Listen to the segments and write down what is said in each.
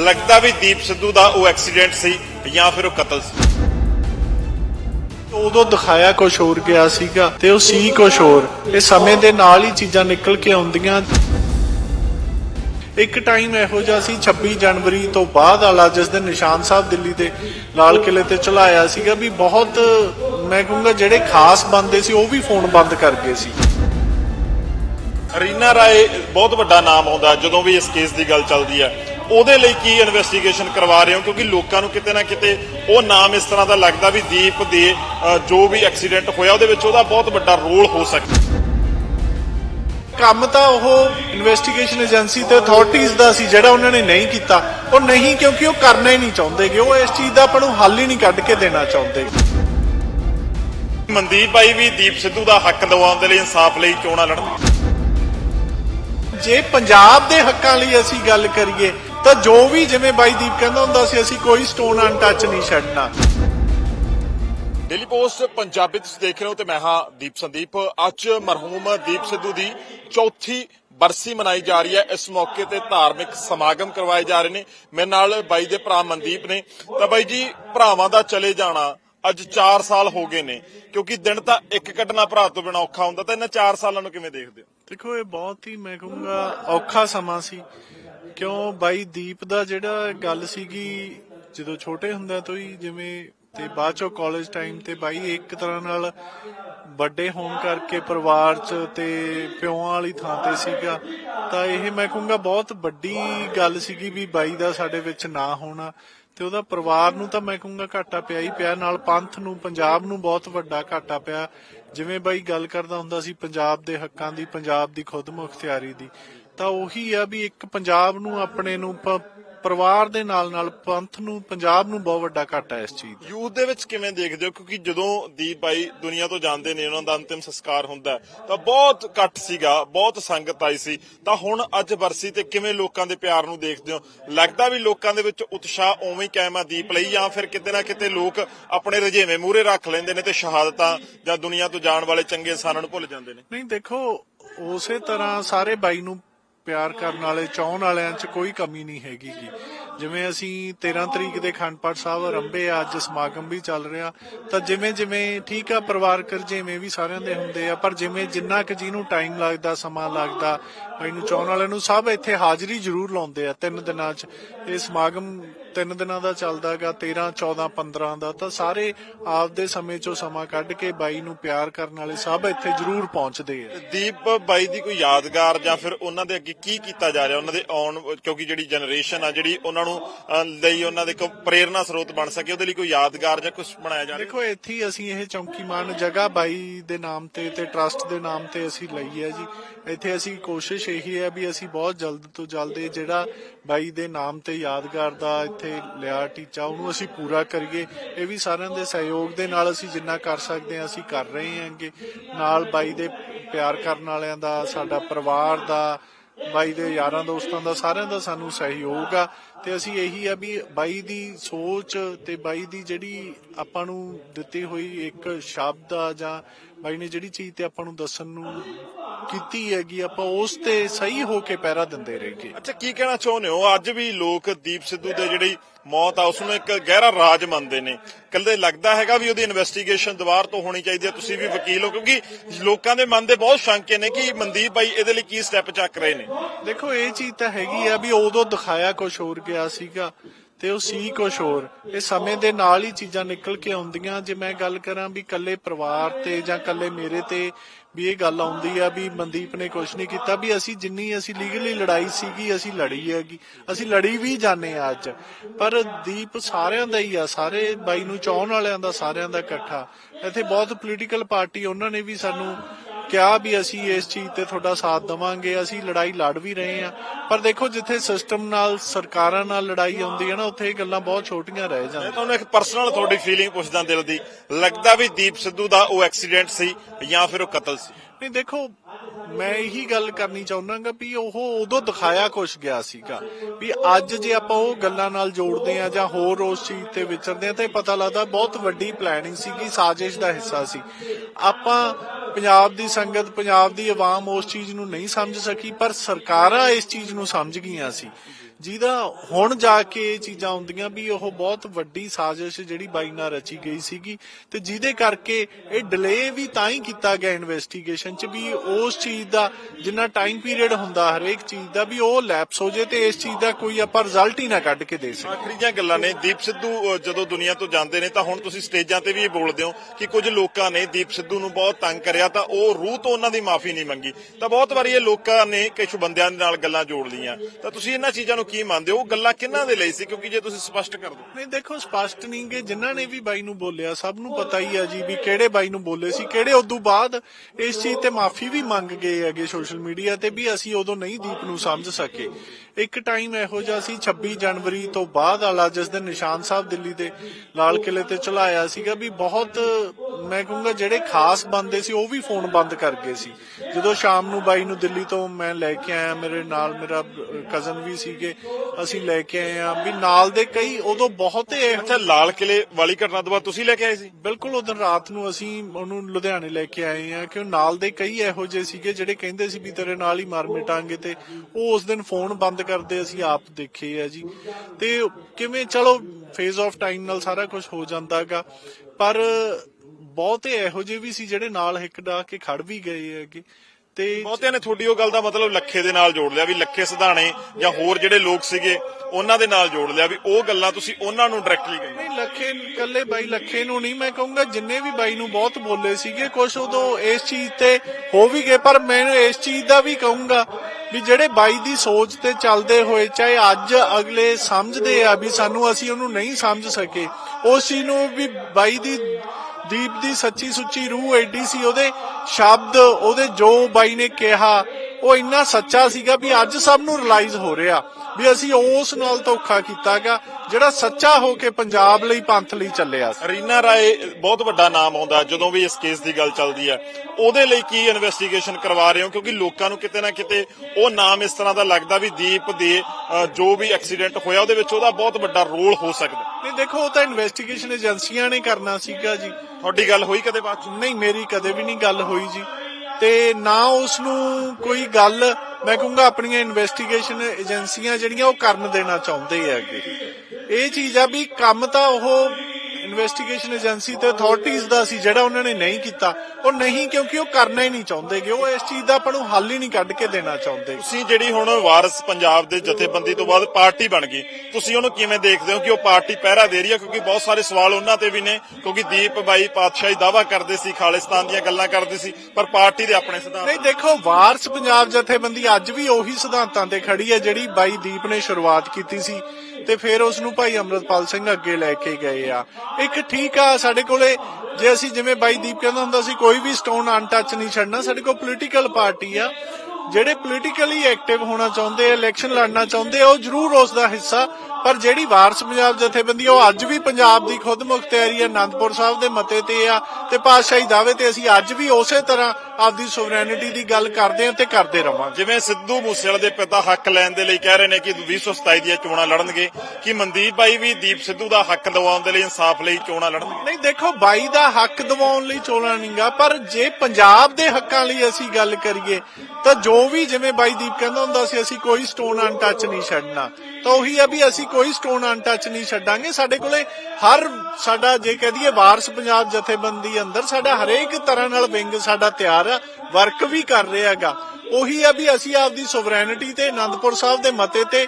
ਲੱਗਦਾ ਵੀ ਦੀਪ ਸਿੱਧੂ ਦਾ ਉਹ ਐਕਸੀਡੈਂਟ ਸੀ ਜਾਂ ਫਿਰ ਉਹ ਕਤਲ ਸੀ। ਉਦੋਂ ਦਿਖਾਇਆ ਕੁਝ ਹੋਰ ਗਿਆ ਸੀਗਾ ਤੇ ਉਹ ਸੀ ਕੁਝ ਹੋਰ। ਇਹ ਸਮੇਂ ਦੇ ਨਾਲ ਹੀ ਚੀਜ਼ਾਂ ਨਿਕਲ ਕੇ ਆਉਂਦੀਆਂ। ਇੱਕ ਟਾਈਮ ਇਹੋ ਜਿਹਾ ਸੀ 26 ਜਨਵਰੀ ਤੋਂ ਬਾਅਦ ਵਾਲਾ ਜਿਸ ਦਿਨ ਨਿਸ਼ਾਨ ਸਾਹਿਬ ਦਿੱਲੀ ਦੇ ਲਾਲ ਕਿਲੇ ਤੇ ਚਲਾਇਆ ਸੀਗਾ ਵੀ ਬਹੁਤ ਮੈਂ ਕਹੂੰਗਾ ਜਿਹੜੇ ਖਾਸ ਬੰਦੇ ਸੀ ਉਹ ਵੀ ਫੋਨ ਬੰਦ ਕਰ ਗਏ ਸੀ। ਰੀਨਾ ਰਾਏ ਬਹੁਤ ਵੱਡਾ ਨਾਮ ਆਉਂਦਾ ਜਦੋਂ ਵੀ ਇਸ ਕੇਸ ਦੀ ਗੱਲ ਚੱਲਦੀ ਹੈ। ਉਹਦੇ ਲਈ ਕੀ ਇਨਵੈਸਟੀਗੇਸ਼ਨ ਕਰਵਾ ਰਹੇ ਹੋ? ਕਿਉਂਕਿ ਲੋਕਾਂ ਨੂੰ ਕਿਤੇ ਨਾ ਕਿਤੇ ਉਹ ਨਾਮ ਇਸ ਤਰ੍ਹਾਂ ਦਾ ਲੱਗਦਾ ਵੀ ਦੀਪ ਦੇ ਜੋ ਵੀ ਐਕਸੀਡੈਂਟ ਹੋਇਆ ਉਹਦੇ ਵਿੱਚ ਉਹਦਾ ਬਹੁਤ ਵੱਡਾ ਰੋਲ ਹੋ ਸਕਦਾ। ਕੰਮ ਤਾਂ ਉਹ ਇਨਵੈਸਟੀਗੇਸ਼ਨ ਏਜੰਸੀ ਤੇ ਅਥਾਰਟੀਆਂ ਦਾ ਸੀ ਜਿਹੜਾ ਉਹਨਾਂ ਨੇ ਨਹੀਂ ਕੀਤਾ। ਉਹ ਨਹੀਂ ਕਿਉਂਕਿ ਉਹ ਕਰਨਾ ਹੀ ਨਹੀਂ ਚਾਹੁੰਦੇਗੇ ਉਹ ਇਸ ਚੀਜ਼ ਦਾ ਆਪਾਂ ਨੂੰ ਹੱਲ ਹੀ ਨਹੀਂ ਕੱਢ ਕੇ ਦੇਣਾ ਚਾਹੁੰਦੇ ਮਨਦੀਪ ਭਾਈ ਵੀ ਦੀਪ ਸਿੱਧੂ ਦਾ ਹੱਕ ਦਿਵਾਉਣ ਦੇ ਲਈ ਇਨਸਾਫ ਲਈ ਚੋਣਾਂ ਲੜਨਗੇ ਜੇ ਪੰਜਾਬ ਦੇ ਹੱਕਾਂ ਲਈ ਅਸੀਂ ਗੱਲ ਕਰੀਏ ਤਾਂ ਜੋ ਵੀ ਜਿਵੇਂ ਬਾਈ ਦੀਪ ਕਹਿੰਦਾ ਹੁੰਦਾ ਸੀ ਅਸੀਂ ਕੋਈ ਸਟੋਨ ਅਨਟੱਚ ਨਹੀਂ ਛੱਡਣਾ। ਡੇਲੀ ਪੋਸਟ ਪੰਜਾਬੀ ਤੁਸੀਂ ਦੇਖ ਰਹੇ ਹੋ ਤੇ ਮੈਂ ਹਾਂ ਦੀਪ ਸੰਦੀਪ। ਅੱਜ ਮਰਹੂਮ ਦੀਪ ਸਿੱਧੂ ਦੀ ਚੌਥੀ ਬਰਸੀ ਮਨਾਈ ਜਾ ਰਹੀ ਹੈ। ਇਸ ਮੌਕੇ ਤੇ ਧਾਰਮਿਕ ਸਮਾਗਮ ਕਰਵਾਏ ਜਾ ਰਹੇ ਨੇ। ਮੇਰੇ ਨਾਲ ਬਾਈ ਦੇ ਭਰਾ ਮਨਦੀਪ ਨੇ। ਤਾਂ ਬਾਈ ਜੀ ਭਰਾਵਾਂ ਦਾ ਚਲੇ ਜਾਣਾ ਅੱਜ 4 ਸਾਲ ਹੋ ਗਏ ਨੇ ਕਿਉਂਕਿ ਦਿਨ ਤਾਂ ਇੱਕ ਕੱਢਣਾ ਭਰਾ ਤੋਂ ਬਿਨਾ ਔਖਾ ਹੁੰਦਾ। ਤਾਂ ਇਹਨਾਂ 4 ਸਾਲਾਂ ਨੂੰ ਕਿਵੇਂ ਦੇਖਦੇ ਹੋ? ਦੇਖੋ ਇਹ ਬਹੁਤ ਹੀ ਮੈਂ ਕਹੂੰਗਾ ਔਖਾ ਸਮਾਂ ਸੀ। ਕਿਉਂ ਬਾਈ ਦੀਪ ਦਾ ਜਿਹੜਾ ਗੱਲ ਸੀਗੀ, ਜਦੋਂ ਛੋਟੇ ਹੁੰਦਿਆਂ ਤੋਂ ਹੀ ਜਿਵੇਂ ਤੇ ਬਾਅਦ ਚੋਂ ਕਾਲਜ ਟਾਈਮ ਤੇ ਬਾਈ ਇੱਕ ਤਰ੍ਹਾਂ ਨਾਲ ਵੱਡੇ ਹੋਣ ਕਰਕੇ ਪਰਿਵਾਰ ਚ ਤੇ ਪਿਓਾਂ ਵਾਲੀ ਥਾਂ ਤੇ ਸੀਗਾ, ਤਾਂ ਇਹ ਮੈਂ ਕਹੂੰਗਾ ਬਹੁਤ ਵੱਡੀ ਗੱਲ ਸੀਗੀ ਵੀ ਬਾਈ ਦਾ ਸਾਡੇ ਵਿੱਚ ਨਾ ਹੋਣਾ ਤੇ ਉਹਦਾ ਪਰਿਵਾਰ ਨੂੰ ਤਾਂ ਮੈਂ ਕਹੂੰਗਾ ਘਾਟਾ ਪਿਆ ਹੀ ਪਿਆ, ਨਾਲ ਪੰਥ ਨੂੰ, ਪੰਜਾਬ ਨੂੰ ਬਹੁਤ ਵੱਡਾ ਘਾਟਾ ਪਿਆ। ਜਿਵੇਂ ਬਾਈ ਗੱਲ ਕਰਦਾ ਹੁੰਦਾ ਸੀ, ਪੰਜਾਬ ਦੇ ਹੱਕਾਂ ਦੀ, ਪੰਜਾਬ ਦੀ ਖੁਦ ਮੁਖਤਿਆਰੀ ਦੀ। ਤਾਂ ਉਹੀ ਆ ਵੀ ਇੱਕ ਪੰਜਾਬ ਨੂੰ ਆਪਣੇ ਨੂੰ ਪਰਿਵਾਰ ਦੇ ਨਾਲ ਨਾਲ ਪੰਥ ਨੂੰ ਪੰਜਾਬ ਨੂੰ ਬਹੁਤ ਵੱਡਾ ਘਾਟਾ ਇਸ ਚੀਜ਼ ਦਾ। ਯੂਥ ਦੇ ਵਿੱਚ ਕਿਵੇਂ ਦੇਖਦੇ ਹੋ? ਕਿਉਂਕਿ ਜਦੋਂ ਦੀਪ ਭਾਈ ਦੁਨੀਆ ਤੋਂ ਜਾਂਦੇ ਨੇ ਉਹਨਾਂ ਦਾ ਅੰਤਿਮ ਸੰਸਕਾਰ ਹੁੰਦਾ ਤਾਂ ਬਹੁਤ ਇਕੱਠ ਸੀਗਾ ਬਹੁਤ ਸੰਗਤ ਆਈ ਸੀ। ਤਾਂ ਹੁਣ ਅੱਜ ਬਰਸੀ ਤੇ ਕਿਵੇਂ ਲੋਕਾਂ ਦੇ ਪਿਆਰ ਨੂੰ ਦੇਖਦੇ ਹੋ? ਲੱਗਦਾ ਵੀ ਲੋਕਾਂ ਦੇ ਵਿੱਚ ਉਤਸ਼ਾਹ ਉਵੇਂ ਹੀ ਕਾਇਮ ਆ ਦੀਪ ਲਈ ਜਾਂ ਫਿਰ ਕਿਤੇ ਨਾ ਕਿਤੇ ਲੋਕ ਆਪਣੇ ਰਜੇਵੇਂ ਮੂਹਰੇ ਰੱਖ ਲੈਂਦੇ ਨੇ ਤੇ ਸ਼ਹਾਦਤਾਂ ਜਾਂ ਦੁਨੀਆ ਤੋਂ ਜਾਣ ਵਾਲੇ ਚੰਗੇ ਇਨਸਾਨਾਂ ਨੂੰ ਭੁੱਲ ਜਾਂਦੇ ਨੇ? ਨਹੀਂ ਦੇਖੋ ਉਸੇ ਤਰ੍ਹਾਂ ਸਾਰੇ ਬਾਈ ਨੂੰ ਪਿਆਰ ਕਰਨ ਵਾਲੇ ਚਾਹਣ ਵਾਲਿਆਂ 'ਚ ਕੋਈ ਕਮੀ ਨਹੀਂ ਹੈਗੀ ਗੀ ਜਿਵੇਂ ਅਸੀਂ 13 ਤਰੀਕ ਦੇ ਖੰਡ ਪਾਠ ਸਾਹਿਬ ਆਰੰਭੇ ਆ, ਅੱਜ ਸਮਾਗਮ ਵੀ ਚੱਲ ਰਿਹਾ। ਤਾਂ ਜਿਵੇਂ ਜਿਵੇਂ ਠੀਕ ਆ ਪਰਿਵਾਰ ਕਰ ਜਿਵੇਂ ਵੀ ਸਾਰਿਆਂ ਦੇ ਹੁੰਦੇ ਆ ਪਰ ਜਿਵੇਂ ਜਿੰਨਾ ਕਿ ਜਿਹਨੂੰ ਟਾਈਮ ਲੱਗਦਾ ਸਮਾਂ ਲੱਗਦਾ ਬਾਈ ਨੂੰ ਚਾਹਣ ਵਾਲਿਆਂ ਨੂੰ ਸਭ ਇੱਥੇ ਹਾਜ਼ਰੀ ਜ਼ਰੂਰ ਲਾਉਂਦੇ ਆ। ਤਿੰਨ ਦਿਨਾਂ 'ਚ ਇਹ ਸਮਾਗਮ ਤਿੰਨ ਦਿਨਾਂ ਦਾ ਚੱਲਦਾਗਾ 13 14 15 ਦਾ। ਤਾਂ ਸਾਰੇ ਆਪਦੇ ਸਮੇਂ 'ਚੋਂ ਸਮਾਂ ਕੱਢ ਕੇ ਬਾਈ ਨੂੰ ਪਿਆਰ ਕਰਨ ਵਾਲੇ ਸਭ ਇੱਥੇ ਜ਼ਰੂਰ ਪਹੁੰਚਦੇ ਆ। ਦੀਪ ਬਾਈ ਦੀ ਕੋਈ ਯਾਦਗਾਰ ਜਾਂ ਫਿਰ ਉਹਨਾਂ ਦੇ ਅੱਗੇ ਕੀ ਕੀਤਾ ਜਾ ਰਿਹਾ? ਉਹਨਾਂ ਦੇ ਆਉਣ ਕਿਉਂਕਿ ਜਿਹੜੀ ਜਨਰੇਸ਼ਨ ਆ ਜਿਹੜੀ ਉਹਨਾਂ ਨੂੰ ਲਈ ਉਹਨਾਂ ਦੇ ਇੱਕ ਪ੍ਰੇਰਨਾ ਸਰੋਤ ਬਣ ਸਕੇ ਉਹਦੇ ਲਈ ਕੋਈ ਯਾਦਗਾਰ ਜਾਂ ਕੁਝ ਬਣਾਇਆ ਜਾ ਰਿਹਾ? ਦੇਖੋ ਇੱਥੇ ਹੀ ਅਸੀਂ ਇਹ ਚੌਂਕੀਮਾਨ ਜਗ੍ਹਾ ਬਾਈ ਦੇ ਨਾਮ ਤੇ ਤੇ ਟਰਸਟ ਦੇ ਨਾਮ ਤੇ ਅਸੀਂ ਲਈ ਹੈ ਜੀ। ਇੱਥੇ ਅਸੀਂ ਕੋਸ਼ਿਸ਼ ਇਹੀ ਹੈ ਵੀ ਅਸੀਂ ਬਹੁਤ ਜਲਦ ਤੋਂ ਜਲਦ ਇਹ ਜਿਹੜਾ ਬਾਈ ਦੇ ਨਾਮ ਤੇ ਯਾਦਗਾਰ ਦਾ ਇੱਥੇ ਲਿਆ ਟੀਚਾ, ਉਹਨੂੰ ਅਸੀਂ ਪੂਰਾ ਕਰੀਏ। ਇਹ ਵੀ ਸਾਰਿਆਂ ਦੇ ਸਹਿਯੋਗ ਦੇ ਨਾਲ ਅਸੀਂ ਜਿੰਨਾ ਕਰ ਸਕਦੇ ਹਾਂ, ਅਸੀਂ ਕਰ ਰਹੇ ਹਾਂਗੇ। ਨਾਲ ਬਾਈ ਦੇ ਪਿਆਰ ਕਰਨ ਵਾਲਿਆਂ ਦਾ, ਸਾਡਾ ਪਰਿਵਾਰ ਦਾ, ਬਾਈ ਦੇ ਯਾਰਾਂ ਦੋਸਤਾਂ ਦਾ, ਸਾਰਿਆਂ ਦਾ ਸਾਨੂੰ ਸਹਿਯੋਗ ਆ। ਤੇ ਅਸੀਂ ਇਹੀ ਆ ਵੀ ਬਾਈ ਦੀ ਸੋਚ ਤੇ ਬਾਈ ਦੀ ਜਿਹੜੀ ਆਪਾਂ ਨੂੰ ਦਿੱਤੀ ਹੋਈ ਇੱਕ ਸ਼ਬਦ ਆ ਜਾਂ ਬਾਈ ਨੇ ਜਿਹੜੀ ਚੀਜ਼ ਤੇ ਆਪਾਂ ਨੂੰ ਦੱਸਣ ਨੂੰ ਕੀਤੀ ਹੈਗੀ ਆਪਾਂ ਉਸ ਤੇ ਸਹੀ ਹੋ ਕੇ ਪਹਿਰਾ ਦਿੰਦੇ ਰਹੀਏ। ਅੱਛਾ ਕੀ ਕਹਿਣਾ ਚਾਹੁੰਦੇ ਹੋ? ਅੱਜ ਵੀ ਲੋਕ ਦੀਪ ਸਿੱਧੂ ਦੇ ਜਿਹੜੀ ਮੌਤ ਆ ਉਸ ਨੂੰ ਇੱਕ ਗਹਿਰਾ ਰਾਜ ਮੰਨਦੇ ਨੇ। ਕੱਲੇ ਲੱਗਦਾ ਹੈਗਾ ਵੀ ਉਹਦੀ ਇਨਵੈਸਟੀਗੇਸ਼ਨ ਦੁਬਾਰ ਤੋਂ ਹੋਣੀ ਚਾਹੀਦੀ ਹੈ। ਤੁਸੀਂ ਵੀ ਵਕੀਲ ਹੋ ਕਿਉਂਕਿ ਲੋਕਾਂ ਦੇ ਮਨ ਦੇ ਬਹੁਤ ਸ਼ੰਕੇ ਨੇ ਕਿ ਮਨਦੀਪ ਭਾਈ ਇਹਦੇ ਲਈ ਕੀ ਸਟੈਪ ਚੱਕ ਰਹੇ ਨੇ। ਦੇਖੋ ਇਹ ਚੀਜ਼ ਤਾਂ ਹੈਗੀ ਆ ਵੀ ਉਦੋਂ ਦਿਖਾਇਆ ਕੁਝ ਹੋਰ ਗਿਆ ਸੀਗਾ ਤੇ ਉਹ ਸੀ ਕੁਝ ਹੋਰ। ਇਹ ਸਮੇਂ ਦੇ ਨਾਲ ਹੀ ਚੀਜ਼ਾਂ ਨਿਕਲ ਕੇ ਆਉਂਦੀਆਂ। ਜੇ ਮੈਂ ਗੱਲ ਕਰਾਂ ਵੀ ਕੱਲੇ ਪਰਿਵਾਰ ਤੇ ਜਾਂ ਕੱਲੇ ਮੇਰੇ ਤੇ ਵੀ ਇਹ ਗੱਲ ਆਉਂਦੀ ਆ ਵੀ ਮਨਦੀਪ ਨੇ ਕੁਝ ਨਹੀਂ ਕੀਤਾ, ਵੀ ਅਸੀਂ ਜਿੰਨੀ ਅਸੀਂ ਲੀਗਲੀ ਲੜਾਈ ਸੀਗੀ, ਅਸੀਂ ਲੜੀ ਹੈਗੀ। ਅਸੀਂ ਲੜੀ ਵੀ ਜਾਂਦੇ ਆ ਅੱਜ। ਪਰ ਦੀਪ ਸਾਰਿਆਂ ਦਾ ਹੀ ਆ, ਸਾਰੇ ਬਾਈ ਨੂੰ ਚਾਹਣ ਵਾਲਿਆਂ ਦਾ, ਸਾਰਿਆਂ ਦਾ ਇਕੱਠਾ। ਇੱਥੇ ਬਹੁਤ ਪੋਲੀਟੀਕਲ ਪਾਰਟੀ ਉਹਨਾਂ ਨੇ ਵੀ ਸਾਨੂੰ ਕਿਹਾ ਵੀ ਅਸੀਂ ਇਸ ਚੀਜ਼ ਤੇ ਤੁਹਾਡਾ ਸਾਥ ਦਵਾਂਗੇ ਅਸੀਂ ਲੜਾਈ ਲੜ ਵੀ ਰਹੇ ਹਾਂ। ਪਰ ਦੇਖੋ ਜਿੱਥੇ ਸਿਸਟਮ ਨਾਲ ਸਰਕਾਰਾਂ ਨਾਲ ਲੜਾਈ ਆਉਂਦੀ ਹੈ ਨਾ ਉੱਥੇ ਇਹ ਗੱਲਾਂ ਬਹੁਤ ਛੋਟੀਆਂ ਰਹਿ ਮੈਂ ਜਾਂਦੀਆਂ ਤੁਹਾਨੂੰ ਇੱਕ ਪਰਸਨਲ ਤੁਹਾਡੀ ਫੀਲਿੰਗ ਪੁੱਛਦਾ ਦਿਲ ਦੀ। ਲੱਗਦਾ ਵੀ ਦੀਪ ਸਿੱਧੂ ਦਾ ਉਹ ਐਕਸੀਡੈਂਟ ਸੀ ਜਾਂ ਫਿਰ ਉਹ ਕਤਲ ਸੀ? ਨਹੀਂ ਦੇਖੋ ਮੈਂ ਇਹੀ ਗੱਲ ਕਰਨੀ ਚਾਹੁੰਦਾਗਾ ਵੀ ਉਹ ਉਦੋਂ ਦਿਖਾਇਆ ਕੁਛ ਗਿਆ ਸੀਗਾ ਵੀ ਅੱਜ ਜੇ ਆਪਾਂ ਉਹ ਗੱਲਾਂ ਨਾਲ ਜੋੜਦੇ ਆ ਜਾਂ ਹੋਰ ਉਸ ਚੀਜ਼ ਤੇ ਵਿਚਰਦੇ ਆ ਤਾਂ ਪਤਾ ਲੱਗਦਾ ਬਹੁਤ ਵੱਡੀ ਪਲੈਨਿੰਗ ਸੀਗੀ ਸਾਜ਼ਿਸ਼ ਦਾ ਹਿੱਸਾ ਸੀ। ਆਪਾਂ ਪੰਜਾਬ ਦੀ ਸੰਗਤ, ਪੰਜਾਬ ਦੀ ਆਵਾਮ ਉਸ ਚੀਜ਼ ਨੂੰ ਨਹੀਂ ਸਮਝ ਸਕੀ, ਪਰ ਸਰਕਾਰਾਂ ਇਸ ਚੀਜ਼ ਨੂੰ ਸਮਝ ਗਈਆਂ ਸੀ। ਜਿਹਦਾ ਹੁਣ ਜਾ ਕੇ ਇਹ ਚੀਜ਼ਾਂ ਆਉਂਦੀਆਂ ਵੀ ਉਹ ਬਹੁਤ ਵੱਡੀ ਸਾਜ਼ਿਸ਼ ਜਿਹੜੀ ਬਾਈ ਨਾਲ ਰਚੀ ਗਈ ਸੀਗੀ ਤੇ ਜਿਹਦੇ ਕਰਕੇ ਇਹ ਡਿਲੇ ਵੀ ਤਾਂ ਹੀ ਕੀਤਾ ਗਿਆ ਇਨਵੈਸਟੀਗੇਸ਼ਨ 'ਚ ਵੀ ਉਸ ਚੀਜ਼ ਦਾ ਜਿੰਨਾ ਟਾਈਮ ਪੀਰੀਅਡ ਹੁੰਦਾ ਹਰੇਕ ਚੀਜ਼ ਦਾ ਵੀ ਉਹ ਲੈਪਸ ਹੋ ਜੇ ਤੇ ਇਸ ਚੀਜ਼ ਦਾ ਕੋਈ ਆਪਾਂ ਰਿਜ਼ਲਟ ਹੀ ਨਾ ਕੱਢ ਕੇ ਦੇ ਸਕੀਏ। ਆਖਰੀ ਦੀਆਂ ਗੱਲਾਂ ਨੇ, ਦੀਪ ਸਿੱਧੂ ਜਦੋਂ ਦੁਨੀਆ ਤੋਂ ਜਾਂਦੇ ਨੇ ਤਾਂ ਹੁਣ ਤੁਸੀਂ ਸਟੇਜਾਂ ਤੇ ਵੀ ਇਹ ਬੋਲਦੇ ਹੋ ਕਿ ਕੁਝ ਲੋਕਾਂ ਨੇ ਦੀਪ ਸਿੱਧੂ ਨੂੰ ਬਹੁਤ ਤੰਗ ਕਰਿਆ ਤਾਂ ਉਹ ਰੂਹ ਤੋਂ ਉਹਨਾਂ ਦੀ ਮਾਫੀ ਨਹੀਂ ਮੰਗੀ। ਤਾਂ ਬਹੁਤ ਵਾਰੀ ਇਹ ਲੋਕਾਂ ਨੇ ਕੁਝ ਬੰਦਿਆਂ ਦੇ ਨਾਲ ਗੱਲਾਂ ਜੋੜ ਲਈਆਂ। ਤਾਂ ਤੁਸੀਂ ਇਹਨਾਂ ਚੀਜ਼ਾਂ ਨੂੰ ਕੀ ਮੰਨਦੇ ਹੋ? ਉਹ ਗੱਲਾਂ ਕਿਹਨਾਂ ਦੇ ਲਈ ਸੀ? ਕਿਉਂਕਿ ਜੇ ਤੁਸੀਂ ਸਪਸ਼ਟ ਕਰ ਦਿਓ। ਨਹੀਂ, ਦੇਖੋ, ਸਪਸ਼ਟ ਨਹੀਂ ਕਿ ਜਿਨ੍ਹਾਂ ਨੇ ਵੀ ਬਾਈ ਨੂੰ ਬੋਲਿਆ, ਸਭ ਨੂੰ ਪਤਾ ਹੀ ਆ ਜੀ ਵੀ ਕਿਹੜੇ ਬਾਈ ਨੂੰ ਬੋਲੇ ਸੀ। ਕਿਹੜੇ ਉਦੋਂ ਬਾਅਦ ਇਸ ਚੀਜ਼ ਤੇ ਮਾਫੀ ਵੀ ਮੰਗ ਗਏ ਹੈਗੇ ਸੋਸ਼ਲ ਮੀਡੀਆ ਤੇ ਵੀ ਅਸੀਂ ਉਦੋਂ ਨਹੀਂ ਦੀਪ ਨੂੰ ਸਮਝ ਸਕੇ। ਇੱਕ ਟਾਈਮ ਇਹੋ ਜਿਹਾ ਸੀ 26 ਜਨਵਰੀ ਤੋਂ ਬਾਅਦ ਵਾਲਾ ਜਿਸ ਦਿਨ ਨਿਸ਼ਾਨ ਸਾਹਿਬ ਦਿੱਲੀ ਦੇ ਲਾਲ ਕਿਲੇ ਤੇ ਚਲਾਇਆ ਸੀਗਾ ਵੀ ਬਹੁਤ, ਮੈਂ ਕਹੂੰਗਾ ਜਿਹੜੇ ਖਾਸ ਬੰਦੇ ਸੀ, ਉਹ ਵੀ ਫੋਨ ਬੰਦ ਕਰ ਗਏ ਸੀ। ਜਦੋਂ ਸ਼ਾਮ ਨੂੰ ਬਾਈ ਨੂੰ ਦਿੱਲੀ ਤੋਂ ਮੈਂ ਲੈ ਕੇ ਆਇਆ, ਮੇਰੇ ਨਾਲ ਮੇਰਾ ਕਜ਼ਨ ਵੀ ਸੀਗੇ ਅਸੀਂ ਲੈ ਕੇ ਆਏ ਆ ਵੀ ਨਾਲ ਦੇ ਕਈ ਉਦੋਂ ਬਹੁਤੇ ਅੱਛਾ ਲਾਲ ਕਿਲੇ ਵਾਲੀ ਘਟਨਾ ਤੋਂ ਬਾਅਦ ਤੁਸੀਂ ਲੈ ਕੇ ਆਏ ਸੀ? ਬਿਲਕੁਲ ਉਦੋਂ ਰਾਤ ਨੂੰ ਅਸੀਂ ਉਹਨੂੰ ਲੁਧਿਆਣੇ ਲੈ ਕੇ ਆਏ ਆ ਕਿ ਉਹ ਨਾਲ ਦੇ ਕਈ ਇਹੋ ਜਿਹੇ ਸੀਗੇ ਜਿਹੜੇ ਕਹਿੰਦੇ ਸੀ ਵੀ ਤੇਰੇ ਨਾਲ ਹੀ ਮਾਰ ਮਿਟਾਂਗੇ ਤੇ ਉਹ ਉਸ ਦਿਨ ਫੋਨ ਬੰਦ ਕਰਦੇ ਅਸੀਂ ਆਪ ਦੇਖੇ ਆ ਜੀ। ਤੇ ਕਿਵੇਂ ਚਲੋ ਫੇਜ਼ ਆਫ ਟਾਈਮ ਨਾਲ ਸਾਰਾ ਕੁਝ ਹੋ ਜਾਂਦਾਗਾ, ਪਰ ਬਹੁਤੇ ਇਹੋ ਜਿਹੇ ਵੀ ਸੀ ਜਿਹੜੇ ਨਾਲ ਹਿੱਕ ਡਾ ਕੇ ਖੜ ਵੀ ਗਏ ਹੈਗੇ। ਤੇ ਬਹੁਤਿਆਂ ਨੇ ਤੁਹਾਡੀ ਉਹ ਗੱਲ ਦਾ ਮਤਲਬ ਲੱਖੇ ਦੇ ਨਾਲ ਜੋੜ ਲਿਆ ਵੀ ਲੱਖੇ ਸਿਧਾਣੇ ਜਾਂ ਹੋਰ ਜਿਹੜੇ ਲੋਕ ਸੀਗੇ ਉਹਨਾਂ ਦੇ ਨਾਲ ਜੋੜ ਲਿਆ ਵੀ ਉਹ ਗੱਲਾਂ ਤੁਸੀਂ ਉਹਨਾਂ ਨੂੰ ਡਾਇਰੈਕਟਲੀ ਕਹੀ ਨਹੀਂ ਲੱਖੇ ਕੱਲੇ ਬਾਈ ਲੱਖੇ ਨੂੰ ਨਹੀਂ ਮੈਂ ਕਹੂੰਗਾ ਜਿੰਨੇ ਵੀ ਬਾਈ ਨੂੰ ਬਹੁਤ ਬੋਲੇ ਸੀਗੇ ਕੁਝ ਉਦੋਂ ਇਸ ਚੀਜ਼ ਤੇ ਹੋ ਵੀ ਗਏ ਪਰ ਮੈਨੂੰ ਇਸ ਚੀਜ਼ ਦਾ ਵੀ ਕਹੂੰਗਾ ਵੀ ਜਿਹੜੇ ਬਾਈ ਦੀ ਸੋਚ ਤੇ ਚੱਲਦੇ ਹੋਏ ਚਾਹੇ ਅੱਜ ਅਗਲੇ ਸਮਝਦੇ ਆ ਵੀ ਸਾਨੂੰ ਅਸੀਂ ਉਹਨੂੰ ਨਹੀਂ ਸਮਝ ਸਕੇ ਉਸ ਚੀਜ਼ ਨੂੰ ਵੀ ਬਾਈ ਦੀ ਦੀਪ ਦੀ ਸੱਚੀ ਸੁੱਚੀ ਰੂਹ ਐਡੀ ਸੀ ਉਹਦੇ ਸ਼ਬਦ ਉਹਦੇ ਜੋ ਬਾਈ ਨੇ ਕਿਹਾ ਉਹ ਇੰਨਾ ਸੱਚਾ ਸੀਗਾ ਵੀ ਅੱਜ ਸਭ ਨੂੰ ਰਿਅਲਾਈਜ਼ ਹੋ ਰਿਹਾ ਵੀ ਅਸੀਂ ਉਸ ਨਾਲ ਧੋਖਾ ਕੀਤਾਗਾ ਜਿਹੜਾ ਸੱਚਾ ਹੋ ਕੇ ਪੰਜਾਬ ਲਈ ਪੰਥ ਲਈ ਚੱਲਿਆ ਸੀ। ਰੀਨਾ ਰਾਏ ਬਹੁਤ ਵੱਡਾ ਨਾਮ ਆਉਂਦਾ ਜਦੋਂ ਵੀ ਇਸ ਕੇਸ ਦੀ ਗੱਲ ਚੱਲਦੀ ਹੈ। ਉਹਦੇ ਲਈ ਕੀ ਇਨਵੈਸਟੀਗੇਸ਼ਨ ਕਰਵਾ ਰਹੇ ਹੋ? ਕਿਉਂਕਿ ਲੋਕਾਂ ਨੂੰ ਕਿਤੇ ਨਾ ਕਿਤੇ ਉਹ ਨਾਮ ਇਸ ਤਰ੍ਹਾਂ ਦਾ ਲੱਗਦਾ ਵੀ ਦੀਪ ਦੇ ਜੋ ਵੀ ਐਕਸੀਡੈਂਟ ਹੋਇਆ ਉਹਦੇ ਵਿੱਚ ਉਹਦਾ ਬਹੁਤ ਵੱਡਾ ਰੋਲ ਹੋ ਸਕਦਾ। ਨਹੀਂ ਦੇਖੋ ਉਹ ਤਾਂ ਇਨਵੈਸਟੀਗੇਸ਼ਨ ਏਜੰਸੀਆਂ ਨੇ ਕਰਨਾ ਸੀਗਾ ਜੀ। ਤੁਹਾਡੀ ਗੱਲ ਹੋਈ ਕਦੇ ਬਾਅਦ ਨਹੀਂ ਮੇਰੀ ਕਦੇ ਵੀ ਨਹੀਂ ਗੱਲ ਹੋਈ ਜੀ। ਤੇ ਨਾ ਉਸ ਨੂੰ ਕੋਈ ਗੱਲ, ਮੈਂ ਕਹੂੰਗਾ ਆਪਣੀਆਂ ਇਨਵੈਸਟੀਗੇਸ਼ਨ ਏਜੰਸੀਆਂ ਜਿਹੜੀਆਂ ਉਹ ਕਰਨ ਦੇਣਾ ਚਾਹੁੰਦੇ ਹੈਗੇ। ਇਹ ਚੀਜ਼ ਆ ਵੀ ਕੰਮ ਤਾਂ ਉਹ ਇਨਵੈਸਟੀਗੇਸ਼ਨ ਏਜੰਸੀ ਤੇ ਅਥਾਰਟੀਆਂ ਦਾ ਸੀ ਜਿਹੜਾ ਉਹਨਾਂ ਨੇ ਨਹੀਂ ਕੀਤਾ। ਉਹ ਨਹੀਂ ਕਿਉਂਕਿ ਉਹ ਕਰਨਾ ਹੀ ਨਹੀਂ ਚਾਹੁੰਦੇਗੇ ਉਹ ਇਸ ਚੀਜ਼ ਦਾ ਆਪਾਂ ਨੂੰ ਹੱਲ ਹੀ ਨਹੀਂ ਕੱਢ ਕੇ ਦੇਣਾ ਚਾਹੁੰਦੇ। ਤੁਸੀਂ ਜਿਹੜੀ ਹੁਣ ਵਾਰਸ ਪੰਜਾਬ ਦੇ ਜਥੇਬੰਦੀ ਤੋਂ ਬਾਅਦ ਪਾਰਟੀ ਬਣ ਗਈ ਤੁਸੀਂ ਉਹਨੂੰ ਕਿਵੇਂ ਦੇਖਦੇ ਹੋ ਕਿ ਉਹ ਪਾਰਟੀ ਪਹਿਰਾ ਦੇ ਰਹੀ ਹੈ? ਕਿਉਂਕਿ ਬਹੁਤ ਸਾਰੇ ਸਵਾਲ ਉਹਨਾਂ ਤੇ ਵੀ ਨੇ ਕਿਉਂਕਿ ਦੀਪ ਬਾਈ ਪਾਤਸ਼ਾਹੀ ਦਾਵਾ ਕਰਦੇ ਸੀ ਖਾਲਿਸਤਾਨ ਦੀਆਂ ਗੱਲਾਂ ਕਰਦੇ ਸੀ ਪਰ ਪਾਰਟੀ ਦੇ ਆਪਣੇ ਸਿਧਾਂਤ ਨਹੀਂ ਦੇਖੋ ਵਾਰਸ ਪੰਜਾਬ ਜਥੇਬੰਦੀ ਅੱਜ ਵੀ ਉਹੀ ਸਿਧਾਂਤਾਂ ਤੇ ਖੜੀ ਹੈ ਜਿਹੜੀ ਬਾਈ ਦੀਪ ਨੇ ਸ਼ੁਰੂਆਤ ਕੀਤੀ ਸੀ ਤੇ ਫਿਰ ਉਸ ਨੂੰ ਭਾਈ ਅਮਰਤਪਾਲ ਸਿੰਘ ਅੱਗੇ ਲੈ ਕੇ ਗਏ ਆ। ਇੱਕ ਠੀਕ ਆ ਸਾਡੇ ਕੋਲੇ। ਜੇ ਅਸੀਂ ਜਿਵੇਂ ਬਾਈ ਦੀਪ ਕਹਿੰਦਾ ਹੁੰਦਾ ਸੀ, ਕੋਈ ਵੀ ਸਟੋਨ ਅਨਟੱਚ ਨਹੀਂ ਛੱਡਣਾ, ਸਾਡੇ ਕੋਲ ਪੋਲੀਟੀਕਲ ਪਾਰਟੀ ਆ। ਜਿਹੜੇ ਪੋਲੀਟੀਕਲੀ ਐਕਟਿਵ ਹੋਣਾ ਚਾਹੁੰਦੇ ਆ ਇਲੈਕਸ਼ਨ ਲੜਨਾ ਚਾਹੁੰਦੇ ਆ ਉਹ ਜ਼ਰੂਰ ਉਸ ਦਾ ਹਿੱਸਾ। ਪਰ ਜਿਹੜੀ ਵਾਰਸ ਪੰਜਾਬ ਜਥੇਬੰਦੀ ਉਹ ਅੱਜ ਵੀ ਪੰਜਾਬ ਦੀ ਖੁਦ ਮੁਖਤਿਆਰੀ ਅਨੰਦਪੁਰ ਸਾਹਿਬ ਦੇ ਮਤੇ ਤੇ ਆ ਤੇ ਪਾਤਸ਼ਾਹੀ ਦਾਅਵੇ ਤੇ ਅਸੀਂ ਅੱਜ ਵੀ ਉਸੇ ਤਰ੍ਹਾਂ ਆਪਦੀ ਸੋਵਰੈਨਿਟੀ ਦੀ ਗੱਲ ਕਰਦੇ ਆ ਤੇ ਕਰਦੇ ਰਵਾਂਗੇ ਜਿਵੇਂ ਸਿੱਧੂ ਮੂਸੇਵਾਲੇ ਦੇ ਪਿਤਾ ਹੱਕ ਲੈਣ ਦੇ ਲਈ ਕਹਿ ਰਹੇ ਨੇ ਕਿ 2027 ਦੀਆਂ ਚੋਣਾਂ ਲੜਨਗੇ ਕਿ ਮਨਦੀਪ ਭਾਈ ਵੀ ਦੀਪ ਸਿੱਧੂ ਦਾ ਹੱਕ ਦਿਵਾਉਣ ਦੇ ਲਈ ਇਨਸਾਫ ਲਈ ਚੋਣਾਂ ਲੜਨਗੇ? ਨਹੀਂ ਦੇਖੋ ਬਾਈ ਦਾ ਹੱਕ ਦਿਵਾਉਣ ਲਈ ਚੋਲਾ ਨਹੀਂਗਾ ਪਰ ਜੇ ਪੰਜਾਬ ਦੇ ਹੱਕਾਂ ਲਈ ਅਸੀਂ ਗੱਲ ਕਰੀਏ ਤਾਂ ਜੋ ਵੀ ਜਿਵੇਂ ਬਾਈ ਦੀਪ ਕਹਿੰਦਾ ਹੁੰਦਾ ਸੀ, ਅਸੀਂ ਕੋਈ ਸਟੋਨ ਅਨਟੱਚ ਨਹੀਂ ਛੱਡਣਾ। ਤਾਂ ਉਹੀ ਆ ਵੀ ਅਸੀਂ ਕੋਈ ਸਟੋਨ ਅਨਟੱਚ ਨਹੀਂ ਛੱਡਾਂਗੇ। ਸਾਡੇ ਕੋਲੇ ਹਰ ਸਾਡਾ ਜੇ ਕਹਦੀਏ ਵਾਰਸ ਪੰਜਾਬ ਜਥੇਬੰਦੀ ਅੰਦਰ ਸਾਡਾ ਹਰੇਕ ਤਰ੍ਹਾਂ ਨਾਲ ਵਿੰਗ ਸਾਡਾ ਤਿਆਰ ਆ ਵਰਕ ਵੀ ਕਰ ਰਿਹਾ ਹੈਗਾ। ਉਹੀ ਆ ਵੀ ਅਸੀਂ ਆਪਦੀ ਸੋਵਰੈਨਿਟੀ ਤੇ ਆਨੰਦਪੁਰ ਸਾਹਿਬ ਦੇ ਮਤੇ ਤੇ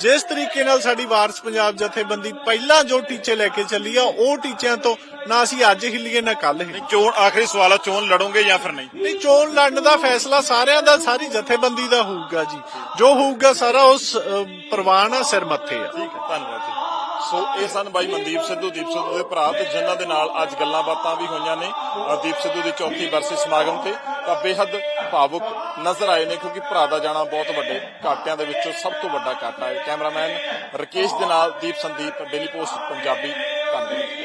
ਜਿਸ ਤਰੀਕੇ ਨਾਲ ਸਾਡੀ ਵਾਰਸ ਪੰਜਾਬ ਜਥੇਬੰਦੀ ਪਹਿਲਾਂ ਜੋ ਟੀਚੇ ਲੈ ਕੇ ਚੱਲੀ ਆ ਉਹ ਟੀਚਿਆਂ ਤੋਂ ਨਾ ਅਸੀਂ ਅੱਜ ਹਿੱਲੀਏ ਨਾ ਕੱਲ ਹਿੱਲੀਏ। ਚੋਣ ਆਖਰੀ ਸਵਾਲ ਆ ਚੋਣ ਲੜੋਗੇ ਜਾਂ ਫਿਰ ਨਹੀਂ? ਨਹੀਂ ਚੋਣ ਲੜਨ ਦਾ ਫੈਸਲਾ ਸਾਰਿਆਂ ਦਾ ਸਾਰੀ ਜਥੇਬੰਦੀ ਦਾ ਹੋਊਗਾ ਜੀ। ਜੋ ਹੋਊਗਾ ਸਾਰਾ ਉਸ ਪ੍ਰਵਾਨ ਆ ਸਿਰ ਮੱਥੇ ਆ। ਠੀਕ ਹੈ ਧੰਨਵਾਦ ਜੀ। ਸੋ ਇਹ ਸਨ ਬਾਈ ਮਨਦੀਪ ਸਿੱਧੂ, ਦੀਪ ਸਿੱਧੂ ਦੇ ਭਰਾ ਤੇ ਜਿਨ੍ਹਾਂ ਦੇ ਨਾਲ ਅੱਜ ਗੱਲਾਂ ਬਾਤਾਂ ਵੀ ਹੋਈਆਂ ਨੇ ਦੀਪ ਸਿੱਧੂ ਦੀ ਚੌਥੀ ਬਰਸੀ ਸਮਾਗਮ ਤੇ। ਤਾਂ ਬੇਹੱਦ ਭਾਵੁਕ ਨਜ਼ਰ ਆਏ ਨੇ, ਕਿਉਂਕਿ ਭਰਾ ਦਾ ਜਾਣਾ ਬਹੁਤ ਵੱਡੇ ਘਾਟਿਆਂ ਦੇ ਵਿੱਚੋਂ ਸਭ ਤੋਂ ਵੱਡਾ ਘਾਟਾ ਹੈ। ਕੈਮਰਾਮੈਨ ਰਕੇਸ਼ ਦੇ ਨਾਲ ਦੀਪ ਸੰਦੀਪ, ਡੇਲੀ ਪੋਸਟ ਪੰਜਾਬੀ ਧੰਨਵਾਦ।